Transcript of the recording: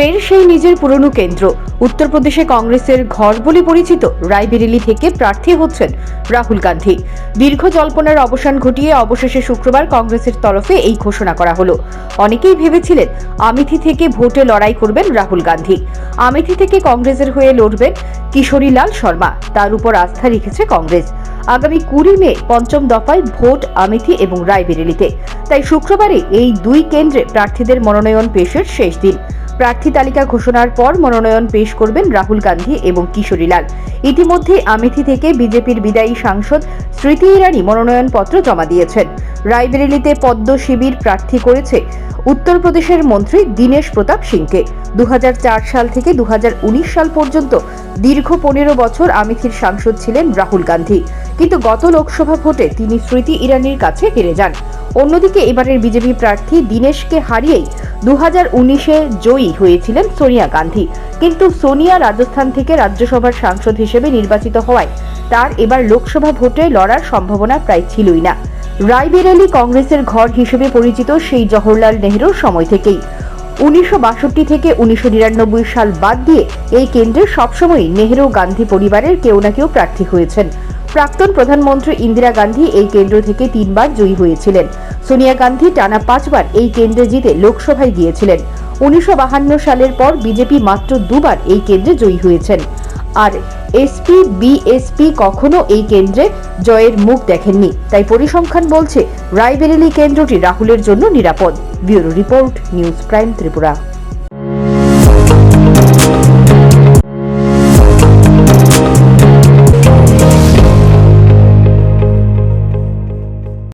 ফের সেই নিজের পুরনো কেন্দ্র। উত্তরপ্রদেশে কংগ্রেসের ঘর বলে পরিচিত রায়বেরেলি থেকে প্রার্থী হচ্ছেন রাহুল গান্ধী। দীর্ঘ জল্পনার অবসান ঘটিয়ে অবশেষে শুক্রবার কংগ্রেসের তরফে এই ঘোষণা করা হলো। অনেকেই ভেবেছিলেন, আমিথি থেকে ভোটে লড়াই করবেন রাহুল গান্ধী। আমিথি থেকে কংগ্রেসের হয়ে লড়বেন কিশোরীলাল শর্মা। তার উপর আস্থা রেখেছে কংগ্রেস। আগামী কুড়ি মে পঞ্চম দফায় ভোট আমিথি এবং রায়বেরেলিতে। তাই শুক্রবারে এই দুই কেন্দ্রে প্রার্থীদের মনোনয়ন পেশের শেষ দিন। প্রার্থী তালিকা ঘোষণার পর মনোনয়ন পেশ করবেন রাহুল গান্ধী এবং কিশোরীলাল ইতিমধ্যে আমেথি থেকে বিজেপির বিদায়ী সাংসদ স্মৃতি ইরানি মনোনয়নপত্র জমা দিয়েছেন। রায়বেরেলিতে পদ্ম শিবির প্রার্থী করেছে উত্তরপ্রদেশের মন্ত্রী দীনেশ প্রতাপ সিংকে। দু হাজার চার সাল থেকে দু হাজার উনিশ সাল পর্যন্ত দীর্ঘ পনেরো বছর আমেথির সাংসদ ছিলেন রাহুল গান্ধী। কিন্তু গত লোকসভা ভোটে তিনি স্মৃতি ইরানির কাছে হেরে যান। অন্যদিকে এবারের বিজেপি প্রার্থী দীনেশকে হারিয়েই দু জয়ী হয়েছিলেন সোনিয়া গান্ধী। কিন্তু সোনিয়া রাজস্থান থেকে রাজ্যসভার সাংসদ হিসেবে নির্বাচিত হওয়ায় তার এবার লোকসভা ভোটে লড়ার সম্ভাবনা প্রায় ছিলই না। রায়বেরেলি কংগ্রেসের ঘর হিসেবে পরিচিত সেই জওহরলাল নেহরুর সময় থেকেই। উনিশশো বাষট্টি থেকে উনিশশো নিরানব্বই সাল বাদ দিয়ে এই কেন্দ্রে সবসময় নেহরু গান্ধী পরিবারের কেউ না কেউ প্রার্থী হয়েছেন। প্রাক্তন প্রধানমন্ত্রী ইন্দিরা গান্ধী এই কেন্দ্র থেকে তিনবার জয়ী হয়েছিলেন। সোনিয়া গান্ধী টানা পাঁচবার এই কেন্দ্রে জিতে লোকসভায় গিয়েছিলেন। উনিশশো সালের পর বিজেপি মাত্র দুবার এই কেন্দ্রে জয়ী হয়েছেন। আর এসপি বিএসপি কখনো এই কেন্দ্রে জয়ের মুখ দেখেননি। তাই পরিসংখ্যান বলছে, রায়বেরেলি কেন্দ্রটি রাহুলের জন্য নিরাপদ। Bureau report, news prime Tripura.